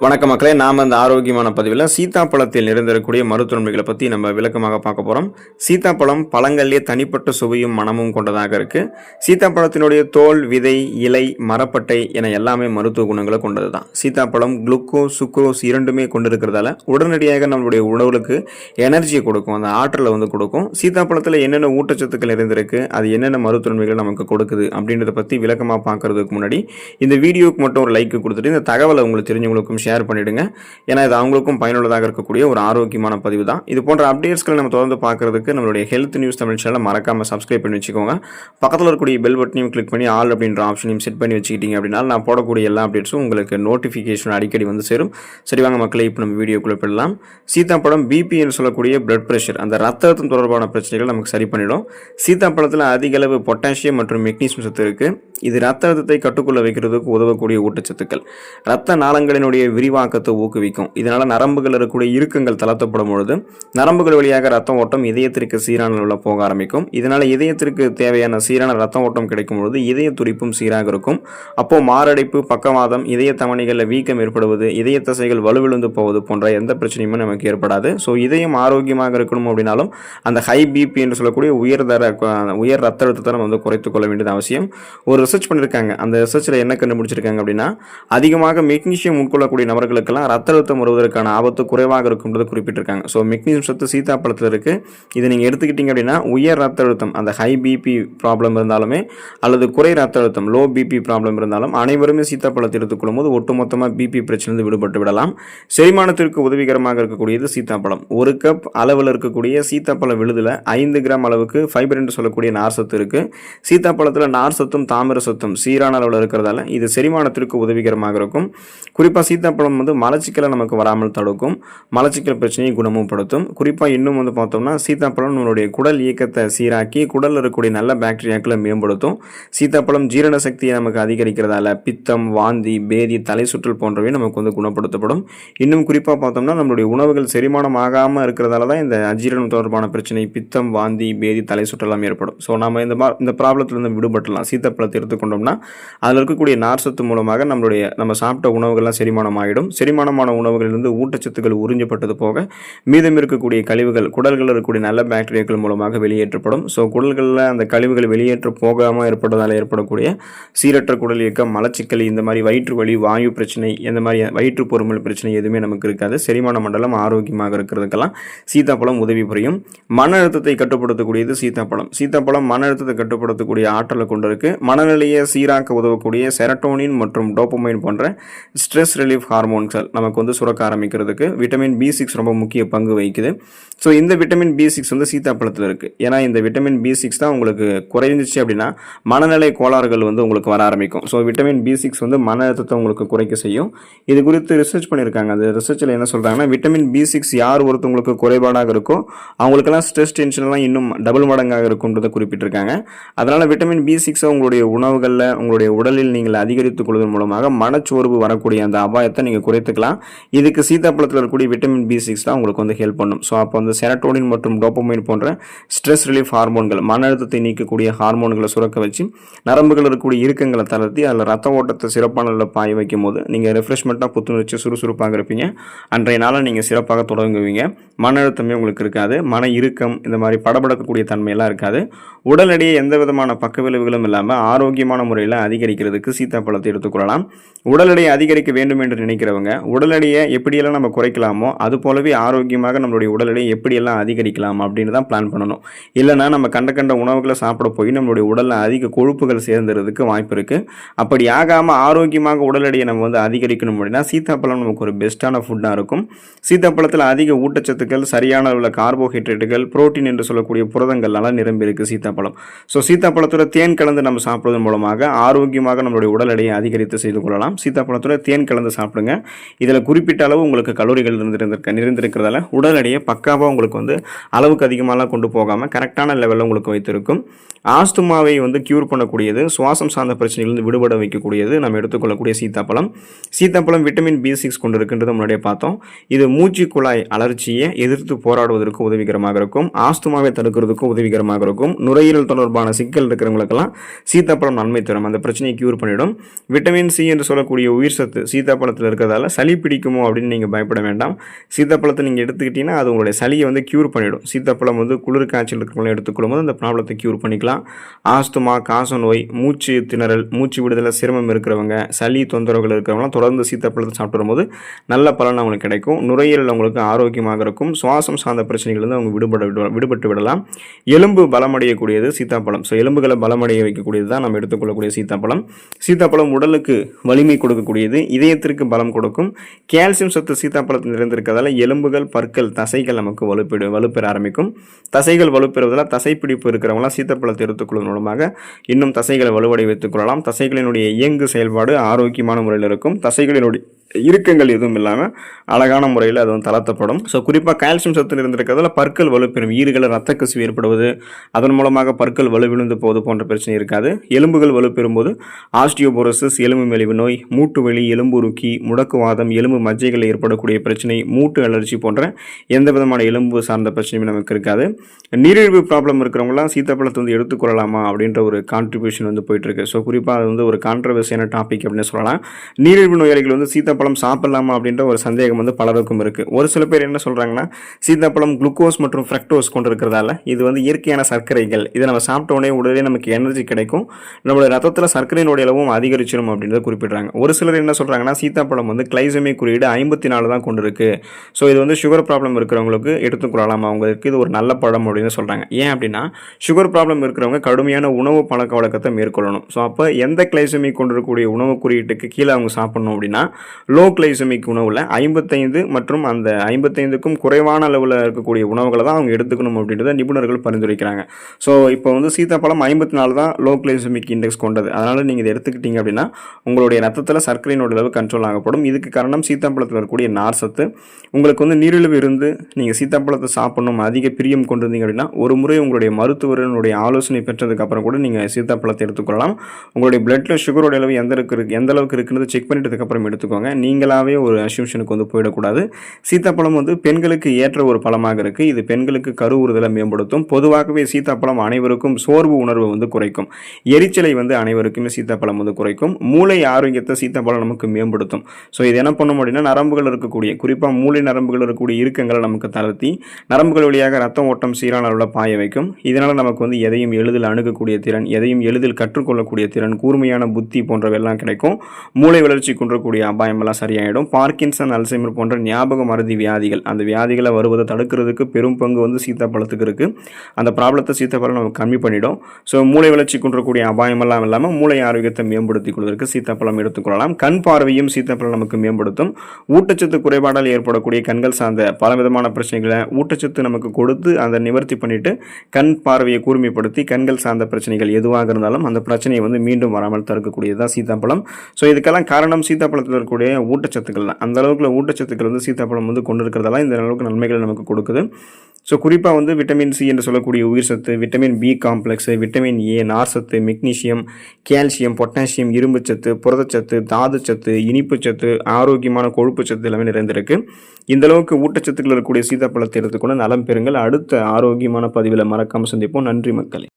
வணக்க மக்களே நாம் இந்த ஆரோக்கியமான பதிவில் சீத்தாப்பழத்தில் நிறைந்திருக்கக்கூடிய மருத்துவன்மைகளை பற்றி நம்ம விளக்கமாக பார்க்க போகிறோம் சீத்தாப்பழம் பழங்கள்லேயே தனிப்பட்ட சுவையும் மனமும் கொண்டதாக இருக்குது சீத்தாப்பழத்தினுடைய தோல் விதை இலை மரப்பட்டை என எல்லாமே மருத்துவ குணங்களை கொண்டது தான் சீத்தாப்பழம் குளுக்கோஸ் சுக்ரோஸ் இரண்டுமே கொண்டிருக்கிறதால உடனடியாக நம்மளுடைய உணவுகளுக்கு எனர்ஜியை கொடுக்கும் அந்த ஆற்றலை வந்து கொடுக்கும். சீத்தாப்பழத்தில் என்னென்ன ஊட்டச்சத்துக்கள் நிறைந்திருக்கு அது என்னென்ன மருத்துவன்மைகள் நமக்கு கொடுக்குது அப்படின்றத பற்றி விளக்கமாக பார்க்கறதுக்கு முன்னாடி இந்த வீடியோக்கு மட்டும் ஒரு லைக் கொடுத்துட்டு இந்த தகவலை உங்களுக்கு தெரிஞ்சவங்களுக்கும் ஷேர் பண்ணிடுங்க. ஏன்னா இது அவங்களுக்கும் பயனுள்ளதாக இருக்கக்கூடிய ஒரு ஆரோக்கியமான பதிவு தான். இது போன்ற அப்டேட்ஸ்களை நம்ம தொடர்ந்து பார்க்கறதுக்கு நம்மளுடைய ஹெல்த் நியூஸ் தமிழ் சேனலை மறக்காம சப்ஸ்கிரைப் பண்ணி வச்சுக்கோங்க. பக்கத்தில் இருக்கக்கூடிய பெல் பட்டனையும் கிளிக் பண்ணி ஆல் அப்படின்ற ஆப்ஷனையும் செட் பண்ணி வச்சுக்கிட்டீங்க அப்படின்னா நான் போடக்கூடிய எல்லா அப்டேட்ஸும் உங்களுக்கு நோட்டிஃபிகேஷன் அடிக்கடி வந்து சேரும். சரி வாங்க மக்களை இப்போ நம்ம வீடியோக்குள்ளே போயிடலாம். சீத்தாப்பழம் பிபின்னு சொல்லக்கூடிய பிளட் ப்ரெஷர் அந்த ரத்த அழுத்தம் தொடர்பான பிரச்சனைகள் நமக்கு சரி பண்ணிடும். சீத்தாப்பழத்தில் அதிக அளவு பொட்டாசியம் மற்றும் மெக்னீசியம் சத்து இருக்குது இது ரத்த அழுத்தத்தை கட்டுக்குள்ள வைக்கிறதுக்கு உதவக்கூடிய ஊட்டச்சத்துக்கள். ரத்த நாளங்களினுடைய விரிவாக்கத்தை ஊக்குவிக்கும். இதனால் நரம்புகள் இருக்கக்கூடிய இறுக்கங்கள் தளர்த்தப்படும் பொழுது நரம்புகள் வழியாக ரத்த ஓட்டம் இதயத்திற்கு சீரான உள்ள போக ஆரம்பிக்கும். இதனால் இதயத்திற்கு தேவையான சீரான ரத்த ஓட்டம் கிடைக்கும் பொழுது இதய துடிப்பும் சீராக இருக்கும். அப்போ மாரடைப்பு பக்கவாதம் இதய தமனிகளில் வீக்கம் ஏற்படுவது இதய தசைகள் வலுவிழுந்து போவது போன்ற எந்த பிரச்சனையுமே நமக்கு ஏற்படாது. ஸோ இதயம் ஆரோக்கியமாக இருக்கணும் அப்படின்னாலும் அந்த ஹை பிபி என்று சொல்லக்கூடிய உயர்தர உயர் ரத்த அழுத்தத்தை நம்ம வந்து குறைத்துக் கொள்ள வேண்டியது அவசியம். ஒரு ரிசர்ச் பண்ணியிருக்காங்க அந்த ரிசர்ச்சில் என்ன கண்டுபிடிச்சிருக்காங்க அப்படின்னா அதிகமாக மெக்னீஷியம் உட்கொள்ளக்கூடிய நபர்களுக்கெல்லாம் ரத்த அழுத்தம் வருவதற்கான ஆபத்து குறைவாக இருக்கும்ன்றது குறிப்பிட்டிருக்காங்க. ஸோ மெக்னீசியம் சத்து சீத்தாப்பழத்தில் இருக்குது இதை நீங்கள் எடுத்துக்கிட்டீங்க அப்படின்னா உயர் ரத்த அழுத்தம் அந்த ஹை பிபி ப்ராப்ளம் இருந்தாலுமே அல்லது குறை ரத்த அழுத்தம் லோ பிபி ப்ராப்ளம் இருந்தாலும் அனைவருமே சீத்தாப்பழத்தை எடுத்துக்கொள்ளும் போது ஒட்டுமொத்தமாக பிபி பிரச்சனையிலிருந்து விடுபட்டு விடலாம். செரிமானத்திற்கு உதவிகரமாக இருக்கக்கூடியது சீத்தாப்பழம் ஒரு கப் அளவில் இருக்கக்கூடிய சீத்தாப்பழ விழுதில் ஐந்து கிராம் அளவுக்கு ஃபைபர் என்று சொல்லக்கூடிய நார் சத்து இருக்குது சீத்தாப்பழத்தில் நார் சத்தும் தாமிர சத்தும் சீரான அளவில் இருக்கிறதால இது செரிமானத்திற்கு உதவிகரமாக இருக்கும். குறிப்பாக பழம் வந்து மலச்சிக்கலை நமக்கு வராமல் தடுக்கும். மலச்சிக்கல் பிரச்சனையை குணமும் படுத்தும் குறிப்பாக இன்னும் வந்து பார்த்தோம்னா சீத்தாப்பழம் நம்மளுடைய குடல் இயக்கத்தை சீராக்கி குடலில் இருக்கக்கூடிய நல்ல பாக்டீரியாக்களை மேம்படுத்தும். சீத்தாப்பழம் ஜீரண சக்தியை நமக்கு அதிகரிக்கிறதால பித்தம் வாந்தி பேதி தலை சுற்றல் போன்றவை நமக்கு வந்து குணப்படுத்தப்படும். இன்னும் குறிப்பாக பார்த்தோம்னா நம்மளுடைய உணவுகள் செரிமானம் ஆகாமல் இருக்கிறதால தான் இந்த அஜீரணம் தொடர்பான பிரச்சனை பித்தம் வாந்தி பேதி தலை சுற்றலாம் ஏற்படும். ஸோ நம்ம இந்த மா இந்த ப்ராப்ளத்திலிருந்து விடுபட்டலாம் சீத்தாப்பழத்தை எடுத்துக்கொண்டோம்னா அதில் இருக்கக்கூடிய நார்சத்து மூலமாக நம்மளுடைய நம்ம சாப்பிட்ட உணவுகள்லாம் செரிமானம் ஆகிடும் செரிமானமான உணவுகளிலிருந்து ஊட்டச்சத்துக்கள் உறிஞ்சப்பட்டது போக மீதம் இருக்கக்கூடிய கழிவுகள் குடல்களில் இருக்கக்கூடிய நல்ல பாக்டீரியாக்கள் மூலமாக வெளியேற்றப்படும். ஸோ குடல்களில் அந்த கழிவுகள் வெளியேற்ற போகாமல் ஏற்பட்டதால் ஏற்படக்கூடிய சீரற்ற குடல் இயக்கம் மலச்சிக்கல் இந்த மாதிரி வயிற்று வலி வாயு பிரச்சனை இந்த மாதிரி வயிற்று பொறுமல் பிரச்சனை எதுவுமே நமக்கு இருக்காது. செரிமான மண்டலம் ஆரோக்கியமாக இருக்கிறதுக்கெல்லாம் சீத்தாப்பழம் உதவி புரியும். மன அழுத்தத்தை கட்டுப்படுத்தக்கூடியது சீத்தாப்பழம். சீத்தாப்பழம் மன அழுத்தத்தை கட்டுப்படுத்தக்கூடிய ஆற்றலை கொண்டிருக்கு. மனநிலையை சீராக்க உதவக்கூடிய செரட்டோனின் மற்றும் டோப்பமைன் போன்ற ஸ்ட்ரெஸ் ரிலீஃப் ஹார்மோன்கள் நமக்கு வந்து சுரக்க ஆரம்பிக்கிறதுக்கு விட்டமின் பி சிக்ஸ் ரொம்ப முக்கிய பங்கு வகிக்குது. ஸோ இந்த விட்டமின் பி சிக்ஸ் வந்து சீத்தாப்பழத்தில் இருக்குது ஏன்னா இந்த விட்டமின் பி சிக்ஸ் தான் உங்களுக்கு குறைஞ்சிச்சு அப்படின்னா மனநிலை கோளாறுகள் வந்து உங்களுக்கு வர ஆரம்பிக்கும். ஸோ விட்டமின் பி சிக்ஸ் வந்து மன அழுத்தத்தை உங்களுக்கு குறைக்க செய்யும். இது குறித்து ரிசர்ச் பண்ணியிருக்காங்க அந்த ரிசர்ச்சில் என்ன சொல்கிறாங்கன்னா விட்டமின் பி சிக்ஸ் யார் ஒருத்தவங்களுக்கு குறைபாடாக இருக்கோ அவங்களுக்கெல்லாம் ஸ்ட்ரெஸ் டென்ஷன்லாம் இன்னும் டபுள் மடங்காக இருக்குன்றதை குறிப்பிட்டிருக்காங்க. அதனால் விட்டமின் பி சிக்ஸை உங்களுடைய உணவுகளில் உங்களுடைய உடலில் நீங்கள் அதிகரித்துக் கொள்வதன் மூலமாக மனச்சோர்வு வரக்கூடிய அந்த அபாயத்தை நீங்கள் குறைத்துக்கலாம். இதுக்கு சீதாப்பழத்தில் இருக்கக்கூடிய விட்டமின் பி சிக்ஸ் தான் உங்களுக்கு வந்து ஹெல்ப் பண்ணும். ஸோ அப்போ வந்து செரட்டோனின் மற்றும் டோப்பமைன் போன்ற ஸ்ட்ரெஸ் ரிலீஃப் ஹார்மோன்கள் மன அழுத்தத்தை நீக்கக்கூடிய ஹார்மோன்களை சுரக்க வச்சு நரம்புகள் இருக்கக்கூடிய இறுக்கங்களை தளர்த்தி அதில் ரத்த ஓட்டத்தை சிறப்பான அளவில் பாய வைக்கும் போது நீங்கள் ரெஃப்ரெஷ்மெண்ட்டாக புத்துணர்ச்சி சுறுசுறுப்பாக இருப்பீங்க. அன்றைய நாளை நீங்கள் சிறப்பாக தொடங்குவீங்க. மன அழுத்தமே உங்களுக்கு இருக்காது. மன இறுக்கம் இந்த மாதிரி படபடக்கக்கூடிய தன்மையெல்லாம் இருக்காது. உடல் எடையை எந்த விதமான பக்க விளைவுகளும் இல்லாமல் ஆரோக்கியமான முறையில் அதிகரிக்கிறதுக்கு சீத்தாப்பழத்தை எடுத்துக்கொள்ளலாம் உடல் எடையை அதிகரிக்க வேண்டும் என்று நினைக்கிறவங்க உடல் எடையை எப்படியெல்லாம் நம்ம குறைக்கலாமோ அது போலவே ஆரோக்கியமாக நம்மளுடைய உடல் எடையை எப்படியெல்லாம் அதிகரிக்கலாம் அப்படின்னு தான் பிளான் பண்ணணும். இல்லைன்னா நம்ம கண்ட கண்ட உணவுகளை சாப்பிட போய் நம்மளுடைய உடலில் அதிக கொழுப்புகள் சேர்ந்துறதுக்கு வாய்ப்பு இருக்குது அப்படி ஆகாமல் ஆரோக்கியமாக உடல் எடையை நம்ம வந்து அதிகரிக்கணும் அப்படின்னா சீத்தாப்பழம் நமக்கு ஒரு பெஸ்ட்டான ஃபுட்டாக இருக்கும். சீத்தாப்பழத்தில் அதிக ஊட்டச்சத்துக்கள் சரியான அளவில் கார்போஹைட்ரேட்டுகள் புரோட்டீன் என்று சொல்லக்கூடிய புரதங்கள்னால நிரம்பி இருக்குது சீத்தாப்பழம். ஸோ சீத்தாப்பழத்தோட தேன் கலந்து நம்ம சாப்பிடுவதன் மூலமாக ஆரோக்கியமாக நம்மளுடைய உடல் எடையை அதிகரித்து செய்து கொள்ளலாம். சீத்தாப்பழத்தோட தேன் கலந்து சாப்பிடுங்க. இதில் குறிப்பிட்ட அளவு உங்களுக்கு கலோரிகள் இருந்திருந்திருக்க நிறைந்திருக்கிறதால உடல் எடையை பக்காவாக உங்களுக்கு வந்து அளவுக்கு அதிகமாகலாம் கொண்டு போகாமல் கரெக்டான லெவலில் உங்களுக்கு வைத்திருக்கும். ஆஸ்துமாவை வந்து க்யூர் பண்ணக்கூடியது சுவாசம் சார்ந்த பிரச்சனைகளிலிருந்து விடுபட வைக்கக்கூடியது நம்ம எடுத்துக்கொள்ளக்கூடிய சீத்தாப்பழம். சீத்தாப்பழம் விட்டமின் பி சிக்ஸ் கொண்டு இருக்கின்றதை முன்னாடியே பார்த்தோம். இது மூச்சு குழாய் அலர்ச்சியை எதிர்த்து போராடுவதற்கு உதவிகரமாக இருக்கும். ஆஸ்துமாவை தடுக்கிறதுக்கும் உதவிகரமாக இருக்கும். நுரையீரல் தொடர்பான சிக்கல் இருக்கிறவங்களுக்கெல்லாம் சீத்தாப்பழம் நன்மை தரும். அந்த பிரச்சனையை க்யூர் பண்ணிடும். விட்டமின் சி என்று சொல்லக்கூடிய உயிர் சத்து சீத்தாப்பழத்தில் இருக்கிறதால சளி பிடிக்குமோ அப்படின்னு நீங்கள் பயப்பட வேண்டாம். சீத்தாப்பழத்தை நீங்கள் எடுத்துக்கிட்டீங்கன்னா அது உங்களுடைய சளியை வந்து க்யூர் பண்ணிவிடும் சீத்தாப்பழம் வந்து குளிர் காய்ச்சல் இருக்கிறவங்களும் எடுத்துக்கொள்ளும் போது அந்த ப்ராப்ளத்தை க்யூர் பண்ணிக்கலாம். ஆஸ்துமா காச நோய் மூச்சு திணறல் மூச்சு விடுதலை சிரமம் இருக்கிறவங்க சளி தொந்தரவுகள் இருக்கிறவங்களாம் தொடர்ந்து சீத்தாப்பழத்தை சாப்பிட்டு வரும்போது நல்ல பலன் அவங்களுக்கு கிடைக்கும். நுரையீரல் அவங்களுக்கு ஆரோக்கியமாக இருக்கும். சுவாசம் சார்ந்த பிரச்சனைகள்லேருந்து அவங்க விடுபட விடு விடுபட்டு விடலாம். எலும்பு பலமடையக்கூடியது சீத்தாப்பழம் ஸோ எலும்புகளை பலமடைய வைக்கக்கூடியது தான் நம்ம எடுத்துக்கொள்ளக்கூடிய சீத்தாப்பழம் சீத்தாப்பழம் உடலுக்கு வலிமை கொடுக்கக்கூடியது. இதயத்திற்கு பலம் கொடுக்கும். கால்சியம் சத்து சீத்தாப்பழத்தில் நிறைந்திருக்கிறதால எலும்புகள் பற்கள் தசைகள் நமக்கு வலுப்பெடு வலுப்பெற ஆரம்பிக்கும். தசைகள் வலுப்பெறுவதால் தசைப்பிடிப்பு இருக்கிறவங்களாம் சீத்தாப்பழத்தை எடுத்துக்கொள்வதன் மூலமாக இன்னும் தசைகளை வலுவடை வைத்துக் கொள்ளலாம். தசைகளினுடைய இயங்கு செயல்பாடு ஆரோக்கியமான முறையில் இருக்கும். தசைகளினுடைய இறுக்கங்கள் எதுவும் இல்லாமல் அழகான முறையில் அது வந்து தளர்த்தப்படும். ஸோ குறிப்பாக கால்சியம் சத்து இருந்திருக்கிறதுல பற்கள் வலுப்பெறும். ஈறுகளை ரத்த கசிவு ஏற்படுவது அதன் மூலமாக பற்கள் வலுவிழுந்து போவது போன்ற பிரச்சனை இருக்காது. எலும்புகள் வலுப்பெறும் போது ஆஸ்டியோபோரோசிஸ் எலும்பு மெலிவு நோய் மூட்டு வலி எலும்புருக்கி முடக்குவாதம் எலும்பு மஜ்ஜைகளில் ஏற்படக்கூடிய பிரச்சனை மூட்டு அலர்ச்சி போன்ற எந்த விதமான எலும்பு சார்ந்த பிரச்சனையும் நமக்கு இருக்காது. நீரிழிவு ப்ராப்ளம் இருக்கிறவங்களாம் சீத்தாப்பழத்தை வந்து எடுத்துக்கொள்ளலாமா அப்படின்ற ஒரு கான்ட்ரிபியூஷன் வந்து போயிட்டு இருக்கு. ஸோ குறிப்பாக அது வந்து ஒரு கான்ட்ரவர்சியான டாபிக் அப்படின்னு சொல்லலாம். நீரிழிவு நோயாளிகள் வந்து சீத்தாப்பழம் சாப்பிடலாமா அப்படின்ற ஒரு சந்தேகம் வந்து பலருக்கும் இருக்குது ஒரு சில பேர் என்ன சொல்கிறாங்கன்னா சீத்தாப்பழம் குளுக்கோஸ் மற்றும் ஃப்ரக்டோஸ் கொண்டு இருக்கிறதால இது வந்து இயற்கையான சர்க்கரைகள். இதை நம்ம சாப்பிட்ட உடனே உடனே நமக்கு எனர்ஜி கிடைக்கும். நம்மளோட ரத்தத்தில் சர்க்கரையினுடைய அளவும் அதிகரிச்சிடும் அப்படின்றத குறிப்பிட்றாங்க. ஒரு சிலர் என்ன சொல்கிறாங்கன்னா சீத்தாப்பழம் வந்து கிளைசமி குறியீடு ஐம்பத்தி நாலு தான் கொண்டுருக்கு. ஸோ இது வந்து சுகர் ப்ராப்ளம் இருக்கிறவங்களுக்கு எடுத்துக்கொள்ளலாம் அவங்களுக்கு இது ஒரு நல்ல பழம் அப்படின்னு சொல்கிறாங்க ஏன் அப்படின்னா சுகர் ப்ராப்ளம் இருக்கிறவங்க கடுமையான உணவு பழக்க வழக்கத்தை மேற்கொள்ளணும். ஸோ அப்போ எந்த கிளைசமி கொண்டு இருக்கக்கூடிய உணவு குறியீட்டுக்கு கீழே அவங்க சாப்பிடணும் அப்படின்னா லோ கிளைசமிக் உணவில் ஐம்பத்தைந்து மற்றும் அந்த ஐம்பத்தைந்துக்கும் குறைவான அளவில் இருக்கக்கூடிய உணவுகளை தான் அவங்க எடுத்துக்கணும் அப்படின்றத நிபுணர்கள் பரிந்துரைக்கிறாங்க. ஸோ இப்போ வந்து சீத்தாப்பழம் ஐம்பத்தி நாலு தான் லோ கிளைசமிக் இண்டெக்ஸ் கொண்டது. அதனால் நீங்கள் இதை எடுத்துக்கிட்டீங்க அப்படின்னா உங்களுடைய ரத்தத்தில் சர்க்கரையினோட அளவு கண்ட்ரோல் ஆகப்படும். இதுக்கு காரணம் சீத்தாப்பழத்தில் இருக்கக்கூடிய நார் சத்து. உங்களுக்கு வந்து நீரிழிவு இருந்து நீங்கள் சீத்தாப்பழத்தை சாப்பிடணும் அதிக பிரியம் கொண்டிருந்தீங்க அப்படின்னா ஒரு முறை உங்களுடைய மருத்துவரனுடைய ஆலோசனை பெற்றதுக்கப்புறம் கூட நீங்கள் சீத்தாப்பழத்தை எடுத்துக்கொள்ளலாம். உங்களுடைய பிளட்டில் சுகரோட அளவு எந்த இருக்கு எந்த அளவுக்கு இருக்குன்னு செக் பண்ணிட்டதுக்கப்புறம் எடுத்துக்கோங்க. நீங்களாகவே ஒரு அசியூஷனுக்கு வந்து போயிடக்கூடாது. சீத்தாப்பழம் வந்து பெண்களுக்கு ஏற்ற ஒரு பழமாக இருக்குது இது பெண்களுக்கு கருவுறுதலை மேம்படுத்தும். பொதுவாகவே சீத்தாப்பழம் அனைவருக்கும் சோர்வு உணர்வு வந்து குறைக்கும். எரிச்சலை வந்து அனைவருக்குமே சீத்தாப்பழம் வந்து குறைக்கும். மூளை ஆரோக்கியத்தை சீத்தாப்பழம் நமக்கு மேம்படுத்தும். ஸோ இது என்ன பண்ணும் அப்படின்னா நரம்புகள் இருக்கக்கூடிய குறிப்பாக மூளை நரம்புகள் இருக்கக்கூடிய இறுக்கங்களை நமக்கு தளர்த்தி நரம்புகள் வழியாக ரத்தம் ஓட்டம் சீரான அளவில் பாய வைக்கும். இதனால் நமக்கு வந்து எதையும் எளிதில் அணுகக்கூடிய திறன் எதையும் எளிதில் கற்றுக்கொள்ளக்கூடிய திறன் கூர்மையான புத்தி போன்றவெல்லாம் கிடைக்கும். மூளை வளர்ச்சி குன்றக்கூடிய அபாயமெல்லாம் சரியாயிடும். பார்க்கின்சன் அல்சைமர் போன்ற ஞாபக மருதி வியாதிகள் அந்த வியாதிகளை வருவதை தடுக்கிறதுக்கு பெரும் பங்கு வந்து சீத்தாப்பழத்துக்கு இருக்குது அந்த ப்ராப்ளத்தை சீத்தாப்பழம் நம்ம கம்மி பண்ணிடும். ஸோ மூளை வளர்ச்சி குன்றக்கூடிய அபாயமெல்லாம் இல்லாமல் மூளை ஆரோக்கியத்தை மேம்படுத்திக் கொள்வதற்கு சீத்தாப்பழம் எடுத்துக்கொள்ளலாம் கண் பார்வையும் சீத்தாப்பழம் நமக்கு மேம்படுத்தும். ஊட்டச்சத்து குறைபாடால் ஏற்படக்கூடிய கண்கள் சார்ந்த பல விதமான பிரச்சனைகளை ஊட்டச்சத்து நமக்கு கொடுத்து அதை நிவர்த்தி பண்ணிவிட்டு கண் பார்வையை கூர்மைப்படுத்தி கண்கள் சார்ந்த பிரச்சனைகள் எதுவாக இருந்தாலும் அந்த பிரச்சனையை வந்து மீண்டும் வராமல் தடுக்கக்கூடியது தான் சீத்தாப்பழம். ஸோ இதுக்கெல்லாம் காரணம் சீத்தாப்பழத்தில் இருக்கக்கூடிய ஊட்டச்சத்துக்கள் அந்த அளவுக்கு ஊட்டச்சத்துக்கள் வந்து சீத்தாப்பழம் வந்து கொண்டு இருக்கிறதெல்லாம் இந்த அளவுக்கு நன்மைகள் நமக்கு கொடுக்குது. ஸோ குறிப்பாக வந்து விட்டமின் சி என்று சொல்லக்கூடிய உயிர் சத்து vitamin B complex vitamin A நார் சத்து மெக்னீசியம் கால்சியம் பொட்டாசியம் இரும்புச்சத்து புரதச்சத்து தாதுச்சத்து இனிப்புச்சத்து ஆரோக்கியமான கொழுப்புச்சத்து எல்லாமே நிறைந்திருக்கு. இந்த அளவுக்கு ஊட்டச்சத்துக்கள் இருக்கக்கூடிய சீதாப்பழத்தை எடுத்துக்கொண்டு நலம் பெறுங்கள். அடுத்த ஆரோக்கியமான பதிவில் மறக்காமல் சந்திப்போம். நன்றி மக்களே.